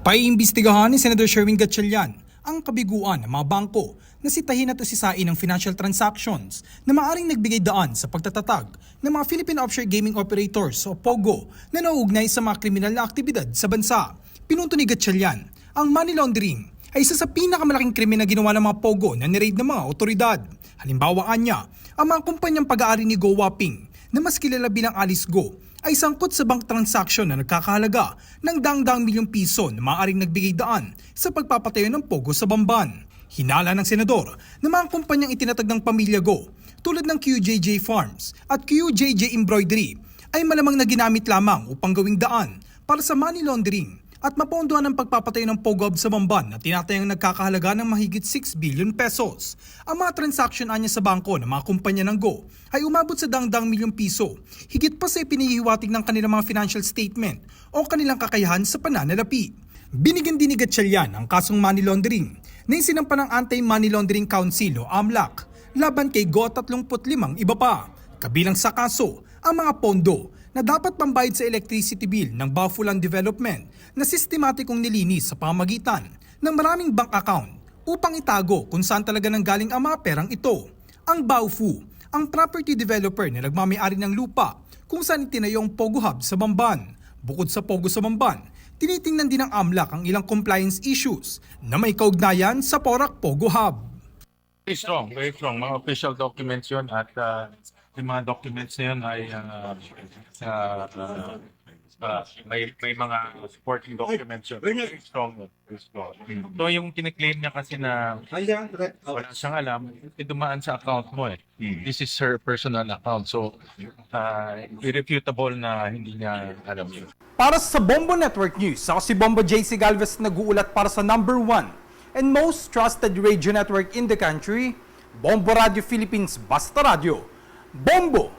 Paiimbestigahan ni Senator Sherwin Gatchalian ang kabiguan ng mga bangko na sitahin at usisain ng financial transactions na maaring nagbigay daan sa pagtatatag ng mga Philippine Offshore Gaming Operators o POGO na nauugnay sa mga kriminal na aktibidad sa bansa. Pinunto ni Gatchalian, ang money laundering ay isa sa pinakamalaking krimen na ginawa ng mga POGO na niraid ng mga otoridad. Halimbawa anya, ang mga kumpanyang pag-aari ni Go Waping na mas kilala bilang Alice Go ay sangkot sa bank transaction na nagkakahalaga ng dang-dang milyong piso na maaaring nagbigay daan sa pagpapatayo ng Pogo sa Bamban. Hinala ng senador na mga kumpanyang itinatag ng pamilya Go tulad ng QJJ Farms at QJJ Embroidery ay malamang na ginamit lamang upang gawing daan para sa money laundering at mapondohan ang pagpapatayo ng POGOB sa Bamban na tinatayang nagkakahalaga ng mahigit 6 billion pesos. Ang mga transaction anya sa bangko ng mga kumpanya ng Go ay umabot sa dangdang milyong piso, higit pa sa ipinihiwatig ng kanilang mga financial statement o kanilang kakayahan sa pananalapi. Binigyan din ni Gatchalian ang kasong money laundering na isinampa ng Anti-Money Laundering Council o AMLAC laban kay Go 35 iba pa. Kabilang sa kaso, ang mga pondo na dapat pambayad sa electricity bill ng Bafulan Development na sistematikong nilinis sa pamagitan ng maraming bank account upang itago kung saan talaga nanggaling ang mga perang ito. Ang Baofu, ang property developer na nagmamayari ng lupa kung saan itinayo ang Pogo Hub sa Bamban. Bukod sa Pogo sa Bamban, tinitingnan din ng AMLAC ang ilang compliance issues na may kaugnayan sa Porac Pogo Hub. Very strong, very strong. Mga official documents yun at uh, yung mga documents na yun ay uh, uh, uh, uh, may, may mga supporting documents yun. Very strong yun. Very strong. So yung kiniklaim niya kasi na wala siyang alam, eh, dumaan sa account mo eh. This is her personal account. So, uh, irrefutable na hindi niya alam yun. Para sa Bombo Network News, ako si Bombo JC Galvez nag-uulat para sa number one and most trusted radio network in the country, Bombo Radio Philippines Basta Radio. Bombo!